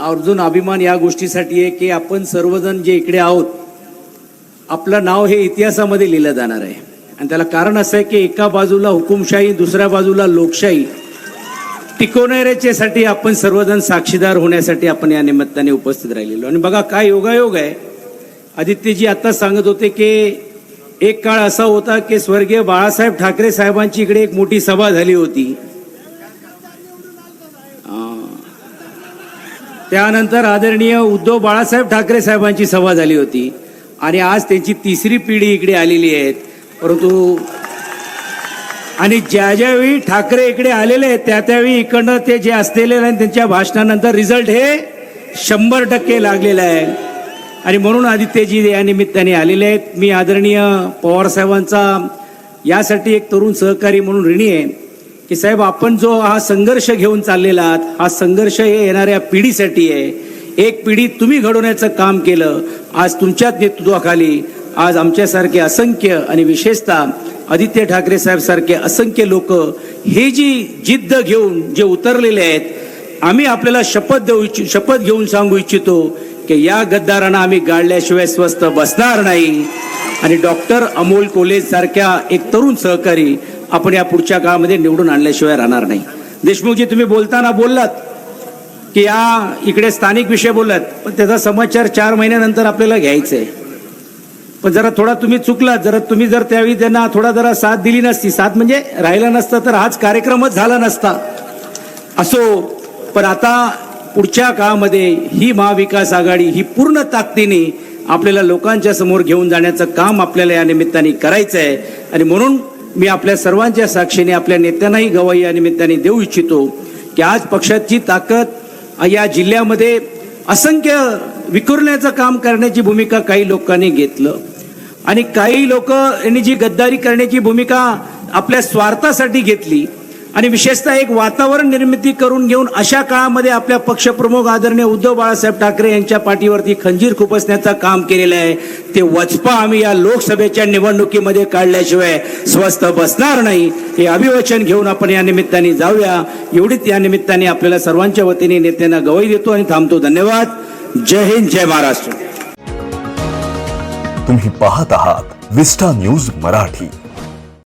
अर्जुन अभिमान या गोष्टीसाठी आहे की आपण सर्वजण जे इकडे आहोत आपलं नाव हे इतिहासामध्ये लिहिलं जाणार आहे. आणि त्याला कारण असं आहे की एका बाजूला हुकुमशाही दुसऱ्या बाजूला लोकशाही. टिकवणाऱ्याच्यासाठी आपण सर्वजण साक्षीदार होण्यासाठी आपण या निमित्ताने उपस्थित राहिलेलो. आणि बघा काय योगायोग आहे. आदित्यजी आता सांगत होते की एक काळ असा होता की स्वर्गीय बाळासाहेब ठाकरे साहेबांची इकडे एक मोठी सभा झाली होती. त्यानंतर आदरणीय उद्धव बाळासाहेब ठाकरे साहेबांची सभा झाली होती. आणि आज त्यांची तिसरी पिढी इकडे आलेली आहेत. परंतु आणि ज्या ज्यावेळी ठाकरे इकडे आलेले आहेत त्या त्यावेळी इकडनं ते जे असलेले आणि त्यांच्या भाषणानंतर रिझल्ट हे शंभर टक्के लागलेलं आहे. आणि म्हणून आदित्यजी या निमित्ताने आलेले आहेत. मी आदरणीय पवारसाहेबांचा यासाठी एक तरुण सहकारी म्हणून ऋणी आहे. की साहेब आपण जो हा संघर्ष घेऊन चाललेला आहात हा संघर्ष हे येणाऱ्या पिढीसाठी आहे. एक पिढी तुम्ही घडवण्याचं काम केलं आज तुमच्याच नेतृत्वाखाली आज आमच्यासारखे असंख्य आणि विशेषतः आदित्य ठाकरे साहेब सारखे असंख्य लोक हे जी जिद्द घेऊन जे उतरलेले आहेत आम्ही आपल्याला शपथ देऊ इच्छि शपथ घेऊन सांगू इच्छितो की या गद्दारांना आम्ही गाडल्याशिवाय स्वस्त बसणार नाही. आणि डॉक्टर अमोल कोलेज सारख्या एक तरुण सहकारी आपण या पुढच्या काळामध्ये निवडून आणल्याशिवाय राहणार नाही. देशमुखजी तुम्ही बोलताना बोललात की या इकडे स्थानिक विषय बोललात. पण त्याचा समाचार चार महिन्यानंतर आपल्याला घ्यायचा आहे पण जरा थोडा तुम्ही चुकलात. जरा तुम्ही जर त्यावेळी त्यांना थोडा जरा साथ दिली नसती साथ म्हणजे राहिला नसता तर आज कार्यक्रमच झाला नसता. असो पण आता पुढच्या काळामध्ये ही महाविकास आघाडी ही पूर्ण ताकदीने आपल्याला लोकांच्या समोर घेऊन जाण्याचं काम आपल्याला या निमित्ताने करायचं आहे आणि म्हणून मी आपल्या सर्वांच्या साक्षीने आपल्या नेत्यांनाही गवाही या निमित्ताने देऊ इच्छितो की आज पक्षाची ताकद या जिल्ह्यामध्ये असंख्य विखुरण्याचं काम करण्याची भूमिका काही लोकांनी घेतलं. आणि काही लोक यांनी जी गद्दारी करण्याची भूमिका आपल्या स्वार्थासाठी घेतली आणि विशेषतः एक वातावरण निर्मिती करून घेऊन अशा काळामध्ये आपल्या पक्षप्रमुख आदरणीय उद्धव बाळासाहेब ठाकरे यांच्या पाठीवरती खंजीर खुपसण्याचं काम केलेलं आहे. ते वचपा आम्ही या लोकसभेच्या निवडणुकीमध्ये काढल्याशिवाय स्वस्त बसणार नाही. हे अभिवचन घेऊन आपण या निमित्ताने जाऊया. एवढीच या निमित्ताने आपल्याला सर्वांच्या वतीने नेत्यांना गवई देतो आणि थांबतो. धन्यवाद. जय हिंद जय महाराष्ट्र. तुम्ही पाहत आहात विस्टा न्यूज मराठी.